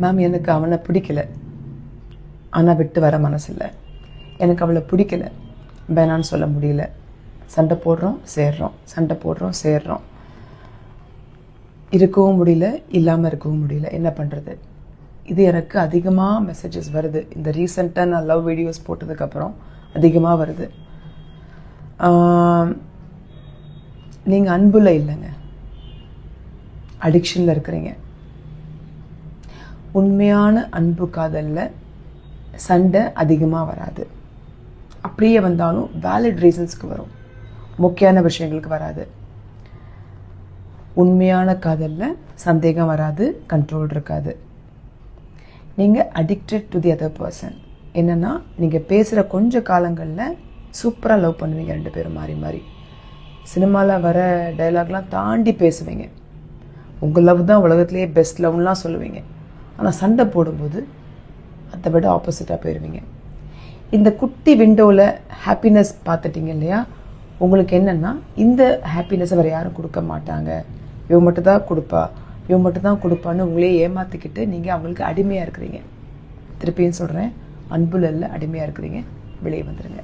Ma'am எனக்கு அவனை பிடிக்கல. ஆனால் விட்டு வர மனசில்லை. எனக்கு அவளை பிடிக்கல. வேணான்னு சொல்ல முடியல. சண்டை போடுறோம் சேர்றோம். சண்டை போடுறோம் சேர்றோம். இருக்கவும் முடியல இல்லாமல் இருக்கவும் முடியல. என்ன பண்ணுறது இது எனக்கு அதிகமாக மெசேஜஸ் வருது. இந்த ரீசெண்டாக நான் லவ் வீடியோஸ் போட்டதுக்கப்புறம் அதிகமாக வருது. நீங்கள் அன்புல இல்லைங்க. அடிக்ஷனில் இருக்கிறீங்க. உண்மையான அன்பு காதலில் சண்டை அதிகமாக வராது. அப்படியே வந்தாலும் வேலிட் ரீசன்ஸ்க்கு வரும். முக்கியமான விஷயங்களுக்கு வராது. உண்மையான காதலில் சந்தேகம் வராது கண்ட்ரோல் இருக்காது. நீங்கள் addicted to the other person என்னென்னா நீங்கள் பேசுகிற கொஞ்ச காலங்களில் சூப்பராக லவ் பண்ணுவீங்க ரெண்டு பேரும் மாறி மாறி. சினிமாவில் வர டைலாக்லாம் தாண்டி பேசுவீங்க. உங்கள் லவ் தான் உலகத்துலேயே பெஸ்ட் லவ்லாம் சொல்லுவீங்க. ஆனால் சண்டை போடும்போது அதை விட ஆப்போசிட்டாக போயிடுவீங்க இந்த குட்டி விண்டோவில் ஹாப்பினஸ் பார்த்துட்டீங்க இல்லையா? உங்களுக்கு என்னென்னா இந்த ஹாப்பினஸை வேறு யாரும் கொடுக்க மாட்டாங்க. இவ மட்டும் தான் கொடுப்பா. இவ மட்டும் தான் கொடுப்பான்னு உங்களே ஏமாற்றிக்கிட்டு நீங்கள் அவங்களுக்கு அடிமையாக இருக்கிறீங்க. திருப்பியும் சொல்கிறேன் அன்புல இல்லை அடிமையாக இருக்கிறீங்க. வெளியே வந்துடுங்க